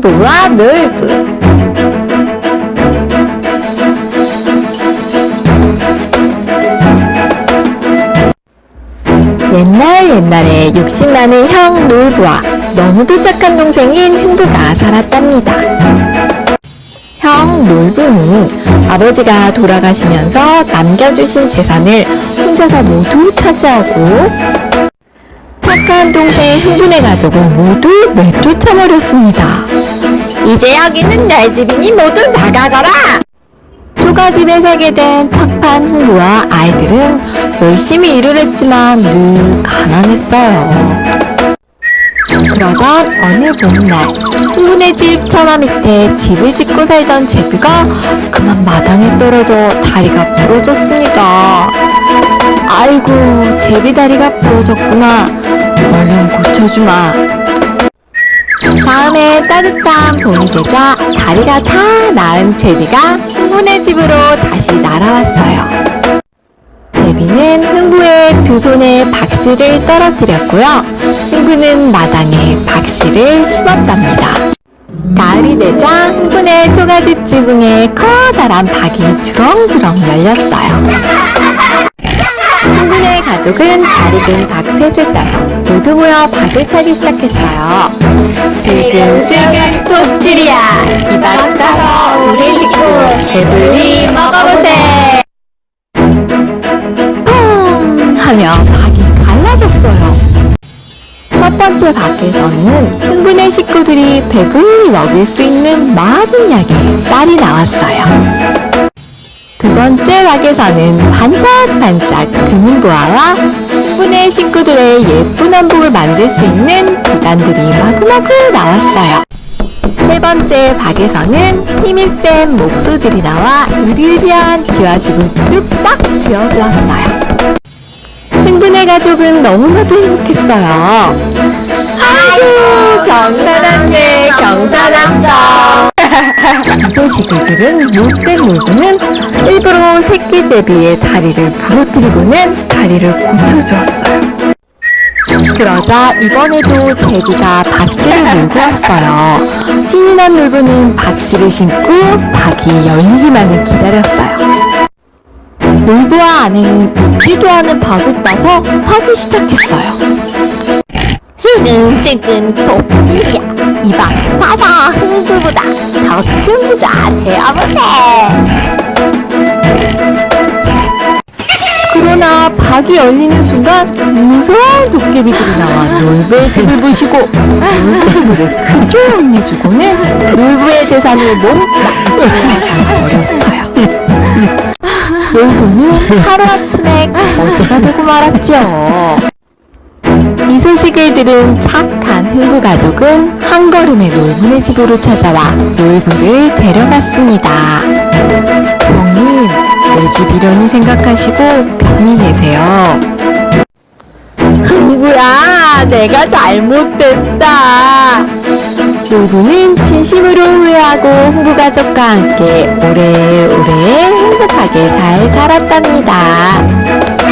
흥부와 놀부 옛날 옛날에 욕심나는 형 놀부와 너무도 착한 동생인 흥부가 살았답니다. 형 놀부는 아버지가 돌아가시면서 남겨주신 재산을 혼자서 모두 차지하고 착한 동생 흥분의 가족은 모두 내쫓아버렸습니다. 이제 여기는 내 집이니 모두 나가거라! 초가집에 살게 된 착한 흥부와 아이들은 열심히 일을 했지만 늘 가난했어요. 그러던 어느 봄날 흥분의 집 처마 밑에 집을 짓고 살던 제비가 그만 마당에 떨어져 다리가 부러졌습니다. 아이고 제비 다리가 부러졌구나. 얼른 고쳐주마. 다음에 따뜻한 봄이 되자 다리가 다 나은 제비가 흥분의 집으로 다시 날아왔어요. 제비는 흥부의 두 손에 박씨를 떨어뜨렸고요. 흥부는 마당에 박씨를 심었답니다. 가을이 되자 흥분의 초가집 지붕에 커다란 박이 주렁주렁 열렸어요. 흥분의 가족은 잘 익은 박팻을 따서 모두 모여 박을 타기 시작했어요. 슬금슬금 톱질이야 이박 따서 우리 식구 배불리 먹어보세 펑 하며 박이 갈라졌어요. 첫 번째 박에서는 흥분의 식구들이 배불리 먹을 수 있는 많은 약의 쌀이 나왔어요. 두 번째 박에서는 반짝반짝 금은보화와 흥분의 식구들의 예쁜 한복을 만들 수 있는 비단들이 마구마구 나왔어요. 세 번째 박에서는 힘이 센 목수들이 나와 으리으리한 기와집을 뚝딱 지어주었어요. 흥분의 가족은 너무나도 행복했어요. 아이고 경사났네 경사났 어. 소식을 들은 못된 놀부는 일부러 새끼 제비의 다리를 부러뜨리고는 다리를 고쳐주었어요. 그러자 이번에도 제비가 박씨를 몰고 왔어요. 신이 난 놀부는 박씨를 신고 박이 열리기만을 기다렸어요. 놀부와 아내는 웃지도 않은 박을 따서 타기 시작했어요. 슬근슬근 도끼야 이박 타서 흥부보다. 더큰 부자 되어보세 그러나 박이 열리는 순간 무서운 도깨비들이 나와 놀부의 부시고 놀부를 크게 혼내주고는 놀부의 재산을 몽땅 빼앗아버렸어요. 놀부는 하루아침에 거지가 되고 말았죠 들은 착한 흥부 가족은 한 걸음에 놀부네 집으로 찾아와 놀부를 데려갔습니다. 형님, 내집 이러니 생각하시고 편히 계세요. 흥부야, 내가 잘못됐다. 놀부는 진심으로 후회하고 흥부 가족과 함께 오래오래 행복하게 잘 살았답니다.